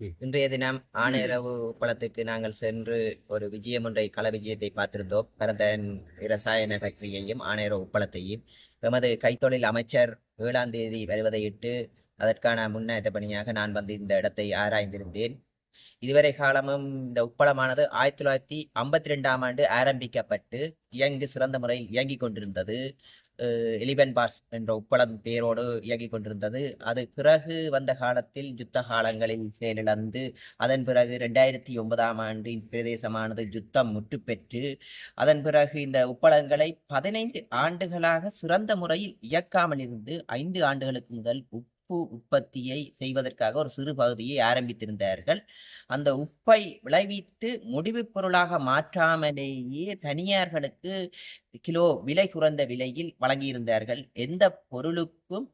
இன்றைய தினம் ஆணையரவு உப்பளத்துக்கு நாங்கள் சென்று ஒரு விஜயம் ஒன்றை கள விஜயத்தை பார்த்திருந்தோம். பரதன் இரசாயன ஃபேக்டரியையும் ஆணையரவு உப்பளத்தையும் எமது கைத்தொழில் அமைச்சர் ஏழாம் தேதி வருவதையிட்டு அதற்கான முன்னேற்ற பணியாக நான் வந்து இந்த இடத்தை ஆராய்ந்திருந்தேன். இதுவரை காலமும் இந்த உப்பளமானது ஆயிரத்தி தொள்ளாயிரத்தி ஐம்பத்தி ரெண்டாம் ஆண்டு ஆரம்பிக்கப்பட்டு இயங்கு சிறந்த முறையில் இயங்கிக் கொண்டிருந்தது. எலிபன் பாஸ் என்ற உப்பளம் பெயரோடு இயங்கிக் கொண்டிருந்தது. அது பிறகு வந்த காலத்தில் யுத்த காலங்களில் செயலிழந்து அதன் பிறகு ரெண்டாயிரத்தி ஒன்பதாம் ஆண்டு இந்த பிரதேசமானது யுத்தம் முற்றுப்பெற்று அதன் பிறகு இந்த உப்பளங்களை பதினைந்து ஆண்டுகளாக சிறந்த முறையில் இயக்காமல் இருந்து ஐந்து ஆண்டுகளுக்கு முதல் உப்பு உற்பத்தியை செய்வதற்காக ஒரு சிறு பகுதியை ஆரம்பித்திருந்தார்கள். அந்த உப்பை விளைவித்து முடிவுப் பொருளாக மாற்றாமலேயே தனியார்களுக்கு கிலோ விலை குறைந்த விலையில் வழங்கியிருந்தார்கள். எந்த பொருளுக்கும்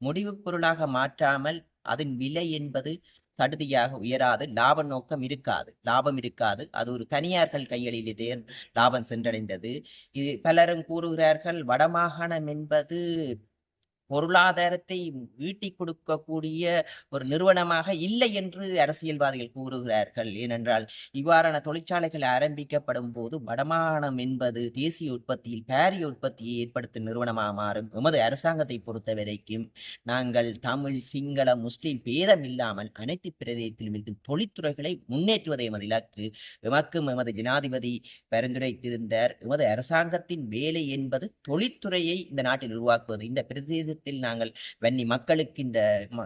முடிவுப் பொருளாக மாற்றாமல் அதன் விலை என்பது சடுதியாக உயராது லாப நோக்கம் இருக்காது லாபம் இருக்காது. அது ஒரு தனியார்கள் கைகளிலே லாபம் சென்றடைந்தது. இது பலரும் கூறுகிறார்கள் வடமாகாணம் என்பது பொருளாதாரத்தை ஈட்டி கொடுக்கக்கூடிய ஒரு நிறுவனமாக இல்லை என்று அரசியல்வாதிகள் கூறுகிறார்கள். ஏனென்றால் இவ்வாறான தொழிற்சாலைகள் ஆரம்பிக்கப்படும் போது வடமானம் என்பது தேசிய உற்பத்தியில் பாரிய உற்பத்தியை ஏற்படுத்தும் நிறுவனமாக மாறும். எமது அரசாங்கத்தை பொறுத்த வரைக்கும் நாங்கள் தமிழ் சிங்கள முஸ்லிம் பேதம் இல்லாமல் அனைத்து பிரதேசத்திலும் இருக்கும் தொழில்துறைகளை முன்னேற்றுவதை எமது இலக்கு. எமக்கும் எமது ஜனாதிபதி பரிந்துரைத்திருந்தார். எமது அரசாங்கத்தின் வேலை என்பது தொழில்துறையை இந்த நாட்டில் உருவாக்குவது. இந்த பிரதேச பிரதேசத்தில் நாங்கள் வன்னி மக்களுக்கு இந்த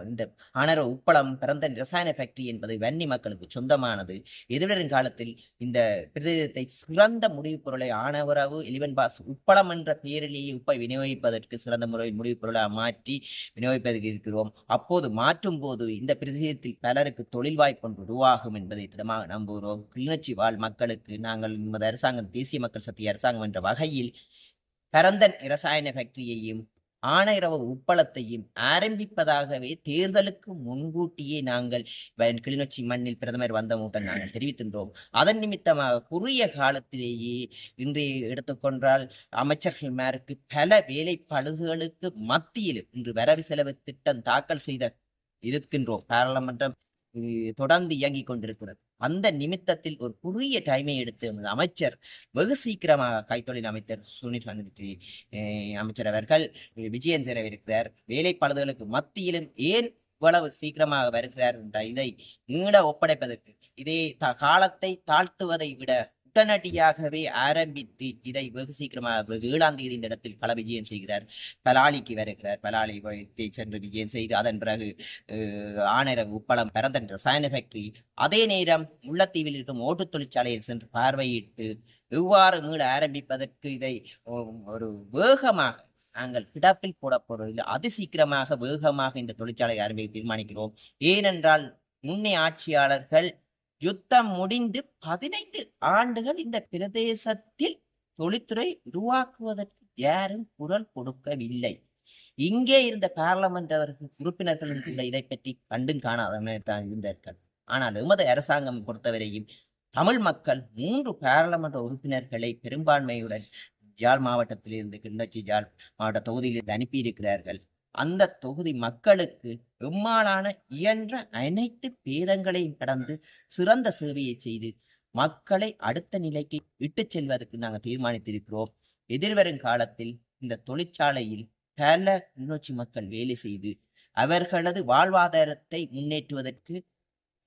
இந்த அனர உப்பளம் பிறந்த ரசாயன ஃபேக்டரி என்பது வன்னி மக்களுக்கு சொந்தமானது. எதிர்வரும் காலத்தில் இந்த பிரதேசத்தை சிறந்த முடிவுப் பொருளை ஆனவரவு எலிவன் பாஸ் உப்பளம் என்ற பெயரிலேயே உப்பை விநியோகிப்பதற்கு சிறந்த முறை முடிவுப் பொருளாக மாற்றி விநியோகிப்பதற்கு இருக்கிறோம். அப்போது மாற்றும் போது இந்த பிரதேசத்தில் பலருக்கு தொழில் வாய்ப்பு ஒன்று உருவாகும் என்பதை திடமாக நம்புகிறோம். கிளிநொச்சி வாழ் மக்களுக்கு நாங்கள் நமது அரசாங்கம் தேசிய மக்கள் சக்தி அரசாங்கம் என்ற வகையில் பரந்தன் இரசாயன ஃபேக்டரியையும் ஆணையரவ உப்பளத்தையும் ஆரம்பிப்பதாகவே தேர்தலுக்கு முன்கூட்டியே நாங்கள் கிளிநொச்சி மண்ணில் பிரதமர் வந்தவுடன் நாங்கள் தெரிவித்திருந்தோம். அதன் நிமித்தமாக குறுகிய காலத்திலேயே இன்றைய எடுத்துக்கொண்டால் அமைச்சர்கள் பல வேலை பழுதுகளுக்கு மத்தியில் இன்று வரவு செலவு திட்டம் தாக்கல் செய்த இருக்கின்றோம் பாராளுமன்றம் தொடர்ந்து இயங்கிக் கொண்டிருக்கிறது. அந்த நிமித்தத்தில் ஒரு குறுகிய டைமை எடுத்து அமைச்சர் வெகு சீக்கிரமாக கைத்தொழில் அமைச்சர் சுனில் சந்திரி அமைச்சர் அவர்கள் விஜயன் செலவிருக்கிறார் வேலைப்பாளர்களுக்கு மத்தியிலும் ஏன் இவ்வளவு சீக்கிரமாக வருகிறார் என்ற இதை நீள ஒப்படைப்பதற்கு இதே காலத்தை தாழ்த்துவதை விட உடனடியாகவே ஆரம்பித்து இதை வெகு சீக்கிரமாக ஏழாம் தேதி இந்த இடத்தில் பல விஜயம் செய்கிறார். பலாலிக்கு வருகிறார். பலாலி சென்று விஜயம் செய்து அதன் பிறகு ஆணையர உப்பளம் பிறந்த ரசாயன ஃபேக்டரி அதே நேரம் முள்ளத்தீவில் இருக்கும் ஓட்டு தொழிற்சாலையில் சென்று பார்வையிட்டு எவ்வாறு மீள ஆரம்பிப்பதற்கு இதை ஒரு வேகமாக நாங்கள் கிடப்பில் போட போறதில்லை அதி சீக்கிரமாக வேகமாக இந்த தொழிற்சாலை ஆரம்பிக்க தீர்மானிக்கிறோம். ஏனென்றால் முன்னே ஆட்சியாளர்கள் யுத்தம் முடிந்து பதினைந்து ஆண்டுகள் இந்த பிரதேசத்தில் தொழில்துறை உருவாக்குவதற்கு யாரும் குரல் கொடுக்கவில்லை. இங்கே இருந்த பார்லமெண்ட் அவர்கள் உறுப்பினர்கள் இதை பற்றி கண்டும் காணாதான் இருந்தார்கள். ஆனால் எமது அரசாங்கம் பொறுத்தவரையும் தமிழ் மக்கள் மூன்று பாராளுமன்ற உறுப்பினர்களை பெரும்பான்மையுடன் ஜாழ் மாவட்டத்திலிருந்து கிண்டச்சி ஜாழ் மாவட்ட தொகுதியிலிருந்து அனுப்பியிருக்கிறார்கள். அந்த தொகுதி மக்களுக்கு எம்மாளான இயன்ற அனைத்து பேதங்களையும் கடந்து சிறந்த சேவையை செய்து மக்களை அடுத்த நிலைக்கு இட்டு செல்வதற்கு நாங்கள் தீர்மானித்திருக்கிறோம். எதிர்வரும் காலத்தில் இந்த தொழிற்சாலையில் பல கிளிநொச்சி மக்கள் வேலை செய்து அவர்களது வாழ்வாதாரத்தை முன்னேற்றுவதற்கு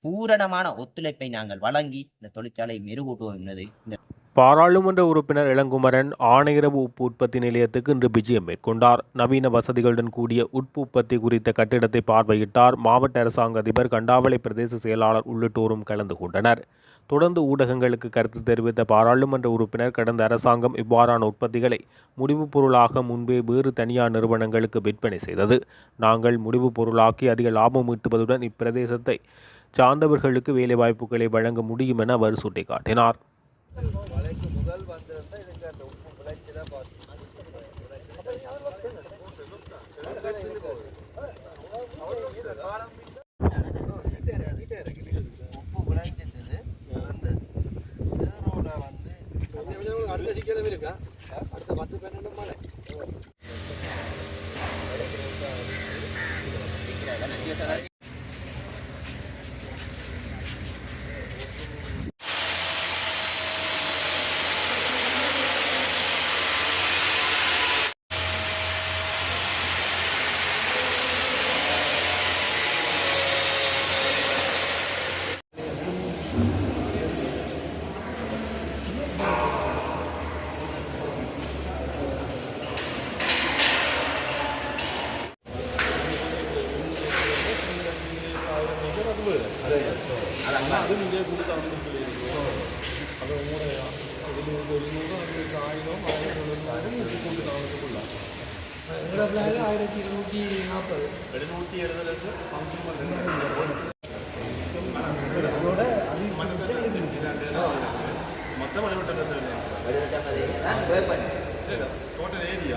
பூரணமான ஒத்துழைப்பை நாங்கள் வழங்கி இந்த தொழிற்சாலையை மெருகூட்டுவோம் என்பதை இந்த பாராளுமன்ற உறுப்பினர் இளங்குமரன் ஆணையரவு உப்பு உற்பத்தி நிலையத்துக்கு இன்று விஜயம் மேற்கொண்டார். நவீன வசதிகளுடன் கூடிய உட்பு உற்பத்தி குறித்த கட்டிடத்தை பார்வையிட்டார் மாவட்ட அரசாங்க அதிபர் கண்டாவளை பிரதேச செயலாளர் உள்ளிட்டோரும் கலந்து கொண்டனர். தொடர்ந்து ஊடகங்களுக்கு கருத்து தெரிவித்த பாராளுமன்ற உறுப்பினர் கடந்த அரசாங்கம் இவ்வாறான உற்பத்திகளை முடிவுப் பொருளாக முன்பே வேறு தனியார் நிறுவனங்களுக்கு விற்பனை செய்தது. நாங்கள் முடிவுப் பொருளாக்கி அதிக லாபம் ஈட்டுவதுடன் இப்பிரதேசத்தை சார்ந்தவர்களுக்கு வேலைவாய்ப்புகளை வழங்க முடியும் என அவர் சுட்டிக்காட்டினார். முதல் வந்திருந்தா இதுக்கு அந்த உப்பு விளைச்சல உப்பு விளைஞ்சிட்டது அந்த சேரோட வந்து அடுத்த சீக்கிரம் இருக்கா அடுத்த பத்து பன்னெண்டு மழை അതും ഇതേ കൂടി താമസിക്കുകയായിരുന്നു അത് ഒന്നൂടെയാണ് ഇതിൽ ഒരുന്നൂറ് അതിലേക്ക് ആയിരവും ആയിരത്തി തൊള്ളായിരം കൂട്ടി താമസിക്കില്ല നിങ്ങളുടെ പ്ലാൻ ആയിരത്തി ഇരുന്നൂറ്റി നാൽപ്പത് എഴുന്നൂറ്റി എഴുപത് മൊത്തം ടോട്ടൽ ഏരിയ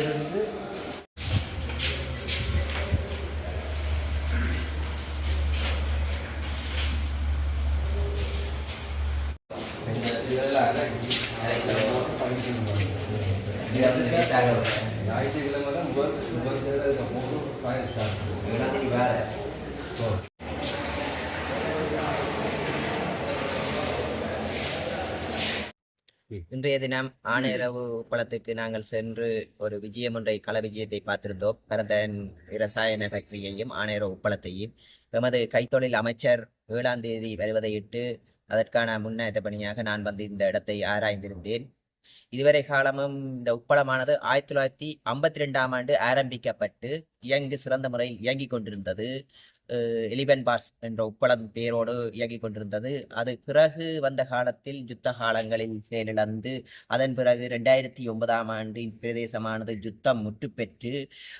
இருந்து இந்த இதெல்லாம் அலகி இதை வந்து வீட்டாக விடுறேன். ஞாயிற்றுக்கிழமை தான் ஃபைனல் ஸ்டார்ட் இவனாவது வேற இன்றைய தினம் ஆணையரவு குளத்துக்கு நாங்கள் சென்று ஒரு விஜயம் ஒன்றை கள விஜயத்தை பார்த்திருந்தோம். பரதன் ரசாயன ஃபேக்டரியையும் ஆணையரவு உப்பளத்தையும் எமது கைத்தொழில் அமைச்சர் ஏழாம் தேதி வருவதையிட்டு அதற்கான முன்னேற்ற பணியாக நான் வந்து இந்த இடத்தை ஆராய்ந்திருந்தேன். இதுவரை காலமும் இந்த உப்பளமானது ஆயிரத்தி தொள்ளாயிரத்தி ஐம்பத்தி ரெண்டாம் ஆண்டு ஆரம்பிக்கப்பட்டு இயங்கு சிறந்த முறையில் இயங்கிக் கொண்டிருந்தது. எலிவன் பாஸ் என்ற உப்பளம் பேரோடு இயங்கிக் கொண்டிருந்தது. அது பிறகு வந்த காலத்தில் யுத்த காலங்களில் செயலிழந்து அதன் பிறகு ரெண்டாயிரத்தி ஒன்பதாம் ஆண்டு இப்பிரதேசமானது யுத்தம் முற்றுப்பெற்று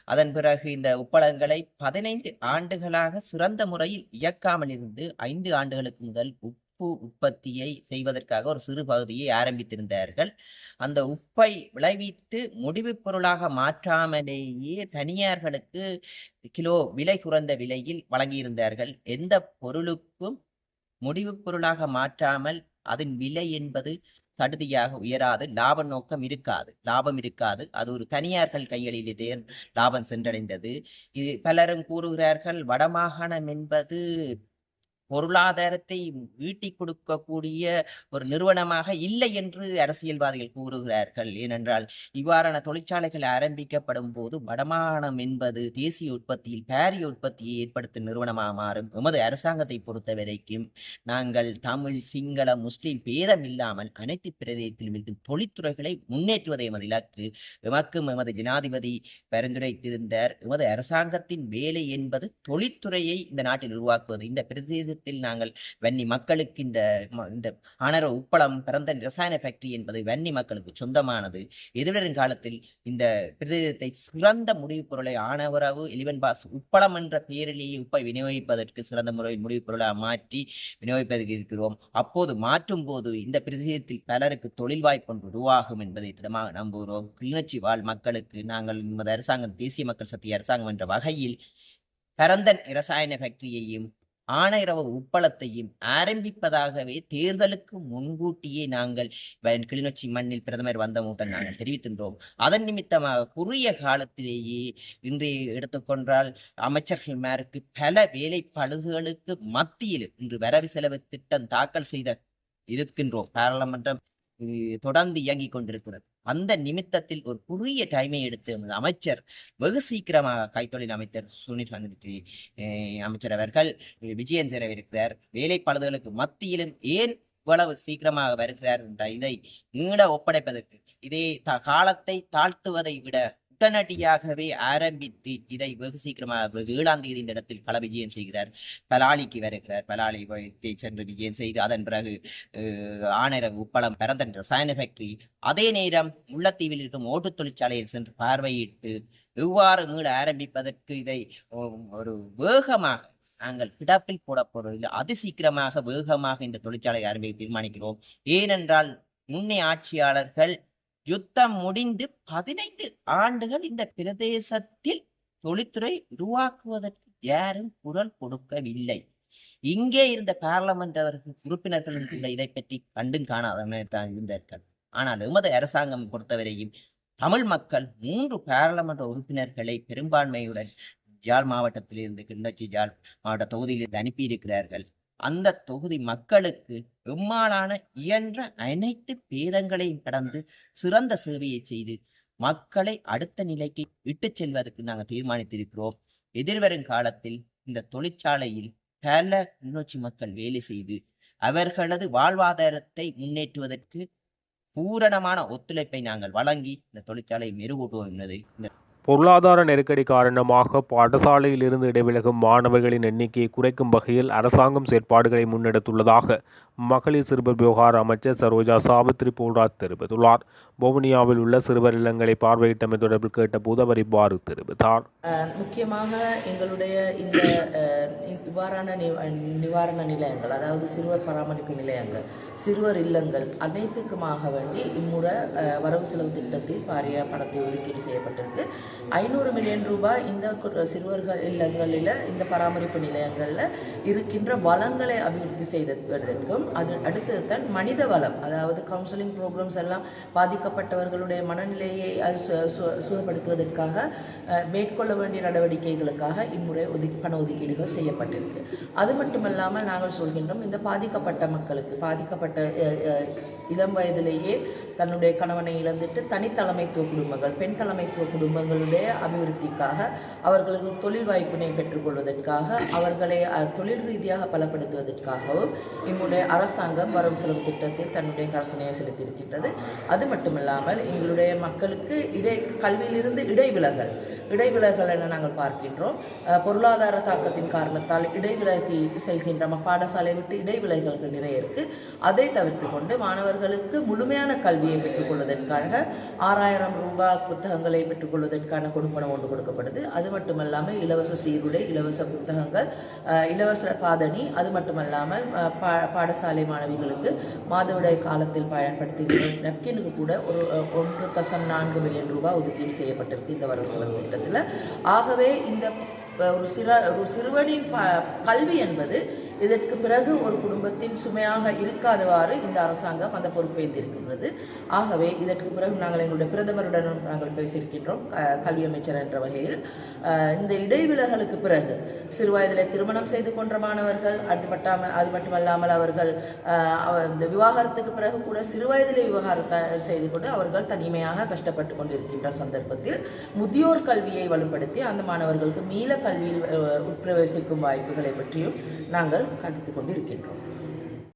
அதன் பிறகு இந்த உப்பளங்களை பதினைந்து ஆண்டுகளாக சிறந்த முறையில் இயக்காமல் இருந்து ஐந்து ஆண்டுகளுக்கு முதல் உப்பு உற்பத்தியை செய்வதற்காக ஒரு சிறு பகுதியை ஆரம்பித்திருந்தார்கள். அந்த உப்பை விளைவித்து முடிவு பொருளாக மாற்றாமலேயே தனியார்களுக்கு கிலோ விலை குறைந்த விலையில் வழங்கியிருந்தார்கள். எந்த பொருளுக்கும் முடிவு பொருளாக மாற்றாமல் அதன் விலை என்பது சடுதியாக உயராது லாப நோக்கம் இருக்காது லாபம் இருக்காது. அது ஒரு தனியார்கள் கைகளிலே லாபம் சென்றடைந்தது. இது பலரும் கூறுகிறார்கள் வடமாகாணம் என்பது பொருளாதாரத்தை ஈட்டிக் கொடுக்கக்கூடிய ஒரு நிறுவனமாக இல்லை என்று அரசியல்வாதிகள் கூறுகிறார்கள். ஏனென்றால் இவ்வாறான தொழிற்சாலைகள் ஆரம்பிக்கப்படும் போது வடமானம் என்பது தேசிய உற்பத்தியில் பாரிய உற்பத்தியை ஏற்படுத்தும் நிறுவனமாக மாறும். எமது அரசாங்கத்தை பொறுத்த வரைக்கும் நாங்கள் தமிழ் சிங்கள முஸ்லிம் பேதம் இல்லாமல் அனைத்து பிரதேசத்திலும் இருக்கும் தொழிற்துறைகளை முன்னேற்றுவதை எமது இலக்கு. எமக்கும் எமது ஜனாதிபதி பரிந்துரைத்திருந்தார். எமது அரசாங்கத்தின் வேலை என்பது தொழிற்துறையை இந்த நாட்டில் உருவாக்குவது. இந்த பிரதேசத்தில் நாங்கள் வன்னி மக்களுக்கு இந்த இந்த அனர உப்பளம் பிறந்த ரசாயன ஃபேக்டரி என்பது வன்னி மக்களுக்கு சொந்தமானது. எதிர்வரும் காலத்தில் இந்த பிரதேசத்தை சிறந்த முடிவுப் பொருளை ஆனவரவு எலிவன் பாஸ் உப்பளம் என்ற பெயரிலேயே உப்பை விநியோகிப்பதற்கு சிறந்த முறையில் முடிவுப் பொருளாக மாற்றி விநியோகிப்பதற்கு இருக்கிறோம். அப்போது மாற்றும் போது இந்த பிரதேசத்தில் பலருக்கு தொழில் வாய்ப்பு ஒன்று உருவாகும் என்பதை திடமாக நம்புகிறோம். கிளிநொச்சி வாழ் மக்களுக்கு நாங்கள் நமது அரசாங்கம் தேசிய மக்கள் சக்தி அரசாங்கம் என்ற வகையில் பரந்தன் இரசாயன ஃபேக்டரியையும் ஆணையரவ உப்பளத்தையும் ஆரம்பிப்பதாகவே தேர்தலுக்கு முன்கூட்டியே நாங்கள் கிளிநொச்சி மண்ணில் பிரதமர் வந்தவுடன் நாங்கள் தெரிவித்திருந்தோம் அதன் நிமித்தமாக குறுகிய காலத்திலேயே இன்றைய எடுத்துக்கொண்டால் அமைச்சர்கள் மேற்கு பல வேலை பழுதுகளுக்கு மத்தியில் இன்று வரவு செலவு திட்டம் தாக்கல் செய்த இருக்கின்றோம். பாராளுமன்றம் தொடர்ந்து இயங்கிக் கொண்டிருக்கிறது. அந்த நிமித்தத்தில் ஒரு குறுகிய டைமை எடுத்து நமது அமைச்சர் வெகு சீக்கிரமாக கைத்தொழில் அமைச்சர் சுனில் சந்திரி அமைச்சர் அவர்கள் விஜயன் செலவிருக்கிறார் வேலை மத்தியிலும் ஏன் இவ்வளவு சீக்கிரமாக வருகிறார் என்ற இதை நீள ஒப்படைப்பதற்கு இதே த- காலத்தை தாழ்த்துவதை விட உடனடியாகவே ஆரம்பித்து இதை வெகு சீக்கிரமாக வெகு ஏழாம் தேதி இந்த இடத்தில் பல விஜயம் செய்கிறார். பலாலிக்கு வருகிறார். பலாலி வைத்து சென்று விஜயம் செய்து அதன் பிறகு அஹ், ஆணையர உப்பளம் பிறந்தன் ரசாயன ஃபேக்டரி அதே நேரம் உள்ளத்தீவில் இருக்கும் ஓட்டுத் தொழிற்சாலையில் சென்று பார்வையிட்டு எவ்வாறு மீள ஆரம்பிப்பதற்கு இதை ஒரு வேகமாக நாங்கள் கிடப்பில் போட போறதில்லை அதி சீக்கிரமாக வேகமாக இந்த தொழிற்சாலை ஆரம்பிக்க தீர்மானிக்கிறோம். ஏனென்றால் முன்னே ஆட்சியாளர்கள் யுத்தம் முடிந்து பதினைந்து ஆண்டுகள் இந்த பிரதேசத்தில் தொழில்துறை உருவாக்குவதற்கு யாரும் குரல் கொடுக்கவில்லை. இங்கே இருந்த பார்லமெண்ட் அவர்கள் உறுப்பினர்கள் கூட இதை பற்றி கண்டும் காணாதவர்கள் தான் இருந்தார்கள் ஆனால் எமது அரசாங்கம் பொறுத்தவரையும் தமிழ் மக்கள் மூன்று பாராளுமன்ற உறுப்பினர்களை பெரும்பான்மையுடன் ஜாழ் மாவட்டத்திலிருந்து கிண்டச்சி ஜாழ் மாவட்ட தொகுதியிலிருந்து அனுப்பியிருக்கிறார்கள். அந்த தொகுதி மக்களுக்கு எம்மாளான இயன்ற அனைத்து பேதங்களையும் கடந்து சிறந்த சேவையை செய்து மக்களை அடுத்த நிலைக்கு இட்டு செல்வதற்கு நாங்கள் தீர்மானித்திருக்கிறோம். எதிர்வரும் காலத்தில் இந்த தொழிற்சாலையில் பல கிளிநொச்சி மக்கள் வேலை செய்து அவர்களது வாழ்வாதாரத்தை முன்னேற்றுவதற்கு பூரணமான ஒத்துழைப்பை நாங்கள் வழங்கி இந்த தொழிற்சாலையை மெருகூட்டுவோம் என்பதை பொருளாதார நெருக்கடி காரணமாக பாடசாலையில் இருந்து இடைவிலகும் மாணவர்களின் எண்ணிக்கையை குறைக்கும் வகையில் அரசாங்கம் செயற்பாடுகளை முன்னெடுத்துள்ளதாக மகளிர் சிறுவர் விவகார அமைச்சர் சரோஜா சாவித்ரி போல்ராஜ் தெரிவித்துள்ளார். வவுனியாவில் உள்ள சிறுவர் இல்லங்களை பார்வையிட்டமை தொடர்பில் கேட்டபோது அவர் இவ்வாறு தெரிவித்தார். முக்கியமாக எங்களுடைய இந்த இவ்வாறான நிவாரண நிலையங்கள் அதாவது சிறுவர் பராமரிப்பு நிலையங்கள் சிறுவர் இல்லங்கள் அனைத்துக்குமாக வேண்டி இம்முறை வரவு செலவு திட்டத்தில் பாரிய பணத்தை ஒதுக்கீடு செய்யப்பட்டிருக்கு. ஐநூறு மில்லியன் ரூபாய் இந்த சிறுவர்கள் இல்லங்களில் இந்த பராமரிப்பு நிலையங்களில் இருக்கின்ற வளங்களை அபிவிருத்தி செய்ததற்கும் அது அடுத்தது தான் மனித வளம். அதாவது கவுன்சிலிங் ப்ரோக்ராம்ஸ் எல்லாம் பாதிக்கப்பட்டவர்களுடைய மனநிலையை அது சு- சு- சுகப்படுத்துவதற்காக மேற்கொள்ள வேண்டிய நடவடிக்கைகளுக்காக இம்முறை ஒதுக்கி பண ஒதுக்கீடுகள் செய்யப்பட்டிருக்கு. அது மட்டுமல்லாமல் நாங்கள் சொல்கின்றோம் இந்த பாதிக்கப்பட்ட மக்களுக்கு பாதிக்கப்பட்ட இளம் வயதிலேயே தன்னுடைய கணவனை இழந்துட்டு தனித்தலைமைத்துவ குடும்பங்கள் பெண் தலைமைத்துவ குடும்பங்களுடைய அபிவிருத்திக்காக அவர்களுக்கு தொழில் வாய்ப்பினை பெற்றுக்கொள்வதற்காக அவர்களை தொழில் ரீதியாக பலப்படுத்துவதற்காகவும் இம்முடைய அரசாங்கம் வரவு செலவு திட்டத்தில் தன்னுடைய கரசனையை செலுத்தியிருக்கின்றது. அது மட்டுமில்லாமல் எங்களுடைய மக்களுக்கு இடை கல்வியிலிருந்து இடைவிலகல் இடைவிலகல் என நாங்கள் பார்க்கின்றோம். பொருளாதார தாக்கத்தின் காரணத்தால் இடைவிலகி செல்கின்ற ம- பாடசாலை விட்டு இடைவிலகல்கள் நிறைய இருக்கு. அதை தவிர்த்து கொண்டு மாணவர்களுக்கு முழுமையான கல்வி கல்வியை பெற்றுக்கொள்வதற்காக ஆறாயிரம் ரூபாய் புத்தகங்களை பெற்றுக்கொள்வதற்கான கொடுப்பணம் ஒன்று கொடுக்கப்படுது. அது மட்டுமல்லாமல் இலவச சீருடை இலவச புத்தகங்கள் இலவச பாதணி அது மட்டுமல்லாமல் பா பாடசாலை மாணவிகளுக்கு மாதவிடாய் காலத்தில் பயன்படுத்துகிற நப்கினுக்கு கூட ஒரு ஒன்று தசம் நான்கு மில்லியன் ரூபாய் ஒதுக்கீடு செய்யப்பட்டிருக்கு இந்த வரவு செலவு திட்டத்தில். ஆகவே இந்த ஒரு சிற ஒரு சிறுவனின் ப கல்வி என்பது இதற்கு பிறகு ஒரு குடும்பத்தின் சுமையாக இருக்காதவாறு இந்த அரசாங்கம் அந்த பொறுப்பேந்திருக்கின்றது ஆகவே இதற்கு பிறகு நாங்கள் எங்களுடைய பிரதமருடனும் நாங்கள் பேசியிருக்கின்றோம் கல்வி அமைச்சர் என்ற வகையில். இந்த இடைவிலகலுக்கு பிறகு சிறு வயதில் திருமணம் செய்து கொன்ற மாணவர்கள் அது மட்டும் அது மட்டுமல்லாமல் அவர்கள் இந்த விவாகரத்துக்கு பிறகு கூட சிறு வயதிலே செய்து கொண்டு அவர்கள் தனிமையாக கஷ்டப்பட்டு கொண்டிருக்கின்ற சந்தர்ப்பத்தில் முதியோர் கல்வியை வலுப்படுத்தி அந்த மாணவர்களுக்கு மீள கல்வியில் உட்பிரவேசிக்கும் வாய்ப்புகளை பற்றியும் நாங்கள் கண்டித்து கொண்டு இருக்கின்றோம்